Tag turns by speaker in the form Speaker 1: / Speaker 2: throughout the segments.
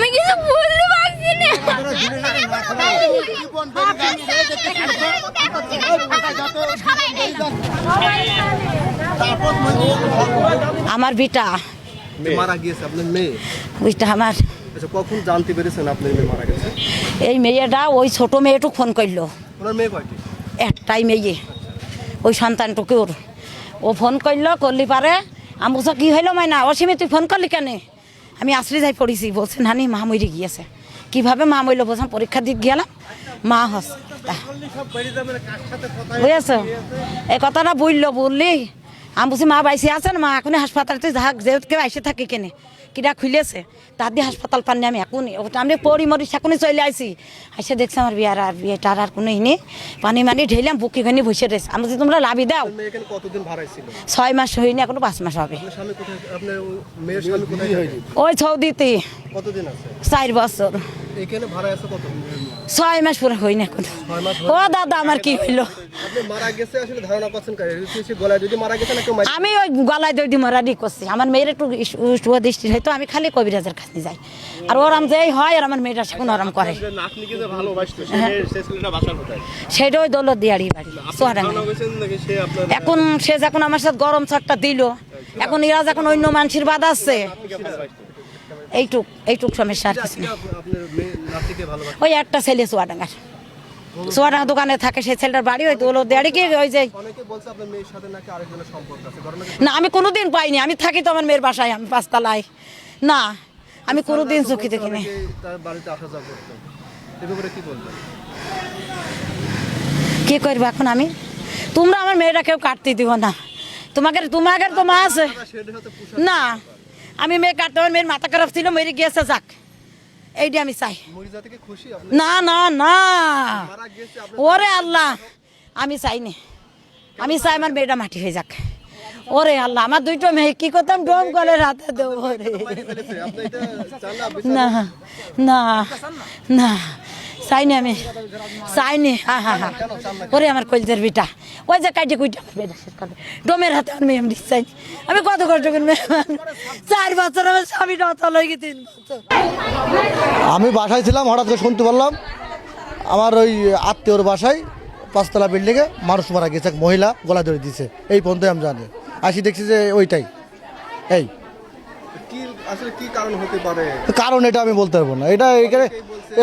Speaker 1: আমি কিছু বলতে পারছি না।
Speaker 2: আমার বিটা।
Speaker 3: মারা গিয়েছে আপনার মেয়ে?
Speaker 2: ওইটা আমার।
Speaker 3: আচ্ছা কখন জানতে পেরেছেন আপনার মেয়ে মারা গেছে?
Speaker 2: এই মেয়েটা ওই ছোট মেয়েটুক ফোন করল।
Speaker 3: ওনার মেয়ে কয়টি?
Speaker 2: একটাই মেয়ে। ওই সন্তানটুকে ওর ও ফোন করল করলি পারে। আমি কি কী হইল মাইনা? অসীমে তুই ফোন করলি কেন? আমি আশ্রি যাই পড়েছি বলছে হানি মা মরে গিয়েছে। কীভাবে মা মরলো বলছেন পরীক্ষা দিতে গেলাম মা হস। বুঝেছ? এই কথাটা বলল বললি আমি বলছি মা বাইসে আছেন মা এখনই হাসপাতালতে যাক যেহেতু কেউ আইসে থাকে কেনে কিরা খুলেছে তার দিয়ে হাসপাতাল পাননি আমি এখনই। ওটা আমি পরি মরি সেখনই চলে আইসি আইসে দেখছি আমার বিয়ার আর বিয়েটার আর কোনো ইনি পানি মানি ঢেলাম বুকি খানি বসে রয়েছে। আমি বলছি তোমরা লাভি দাও।
Speaker 3: এখানে
Speaker 2: ছয় মাস হয়নি এখনও পাঁচ মাস হবে।
Speaker 3: ওই
Speaker 2: সৌদিতে চার বছর।
Speaker 3: এখানে আছে কত
Speaker 2: ছয় মাস পুরো এখন।
Speaker 3: ছয় মাস
Speaker 2: ও দাদা আমার কি হইল?
Speaker 3: না
Speaker 2: আমি ওই গলায় দড়ি মরারি করছি আমার মেয়ের একটু দৃষ্টি হয়তো আমি খালি কবিরাজের কাছে যাই। আর ওরাম যেই হয় আর আমার মেয়েটা সেখন ওরাম করে। সেটা ওই দৌলত দিয়ারি বাড়ি এখন সে যখন আমার সাথে গরম ছাড়টা দিল এখন এরা যখন অন্য মানুষের বাদ আছে। এইটুক এইটুক সমস্যা আর কিছু ওই একটা ছেলে সোয়াডাঙ্গার। সোয়াডাঙ্গা দোকানে থাকে সেই ছেলেটার বাড়ি ওই দৌলত দিয়ারি কি ওই যে না আমি কোনোদিন পাইনি। আমি থাকি তো আমার মেয়ের বাসায় আমি পাঁচতলায়। না আমি কোনোদিন চোখে দেখিনি।
Speaker 3: এ ব্যাপারে কি
Speaker 2: করব এখন আমি? তোমরা আমার মেয়েটা কেউ কাটতে দিব না। তোমাকে তোমাকে তো মা আছে। না আমি মেয়ে কাটতে আমার মেয়ের মাথা খারাপ ছিল মেরে গিয়েছে যাক। এইটা আমি চাই। না না না। ওরে আল্লাহ আমি চাইনি। আমি চাই আমার মেয়েটা মাটি হয়ে যাক। ওরে আল্লাহ আমার দুইটা মেয়ে কি করতাম? ডোম গলে রাতে দেবো
Speaker 3: না।
Speaker 2: না না। চাইনি আমি চাইনি হ্যাঁ হ্যাঁ হ্যাঁ ওরে আমার কলজের বিটা। ওই যে কাইটে কুইটা আমার শেষ করে ডোমের হাতে আমি এমনি চাই। আমি কত কষ্ট করে মেয়ে চার বছর আমার অত লগে তিন বছর।
Speaker 4: আমি বাসায় ছিলাম, হঠাৎ করে শুনতে পারলাম, আমার ওই আত্মীয়র বাসায় পাঁচতলা বিল্ডিংয়ে মানুষ মারা গেছে, এক মহিলা গলা ধরে দিয়েছে এই পর্যন্ত আমি জানি। আসি দেখছি যে ওইটাই। এই।
Speaker 3: আসলে কি কারণ হতে পারে?
Speaker 4: কারণ এটা আমি বলতে পারব না। এটা এখানে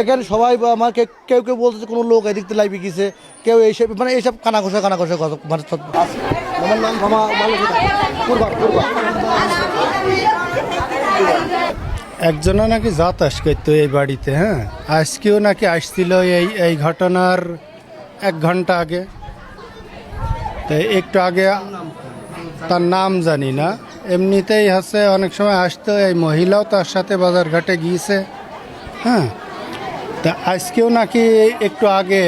Speaker 4: এখানে সবাই বা আমার কেউ কেউ বলছে যে কোনো লোক এদিক থেকে লাইভে গেছে কেউ এইসব মানে এইসব কানা ঘষা কানা ঘষা কথা মানে
Speaker 3: আমার নাম
Speaker 5: একজনা নাকি যাতায়াত করতো এই বাড়িতে হ্যাঁ? আজকেও নাকি আসছিল এই এই ঘটনার এক ঘণ্টা আগে। তো একটু আগে তার নাম জানি না। এমনিতেই হচ্ছে অনেক সময় আসতো এই মহিলাও তার সাথে বাজার ঘাটে গিয়েছে হ্যাঁ? তা আজকেও নাকি একটু আগে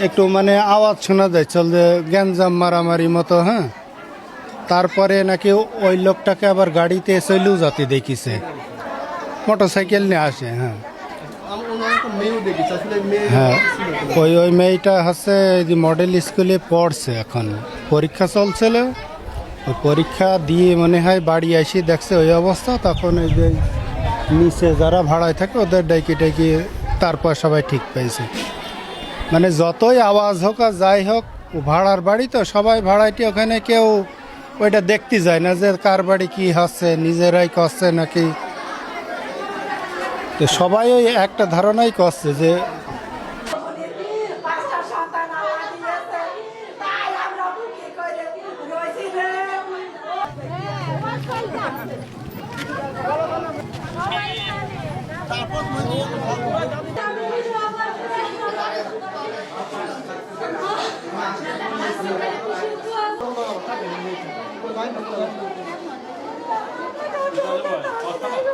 Speaker 5: একটু মানে আওয়াজ শোনা যায় চল যে গ্যাঞ্জাম মারামারি মতো হ্যাঁ? তারপরে নাকি ওই লোকটাকে আবার গাড়িতে চলেও যাতে দেখিছে। মোটর সাইকেল নিয়ে আসে হ্যাঁ। হ্যাঁ ওই ওই মেয়েটা হচ্ছে মডেল স্কুলে পড়ছে এখন। পরীক্ষা চলছিল পরীক্ষা দিয়ে মনে হয় বাড়ি আসি, দেখছে ওই অবস্থা, তখন ওই যে নিচে যারা ভাড়ায় থাকে ওদের ডাইকি ডাইকি, তারপর সবাই ঠিক পেয়েছে। মানে যতই আওয়াজ হোক আর যাই হোক ভাড়ার বাড়ি তো, সবাই ভাড়াইটি ওখানে কেউ ওইটা দেখতে যায় না যে কার বাড়ি কি হচ্ছে, নিজেরাই করছে নাকি। তো সবাই ওই একটা ধারণাই করছে যে 打不死你！打不死我！打不！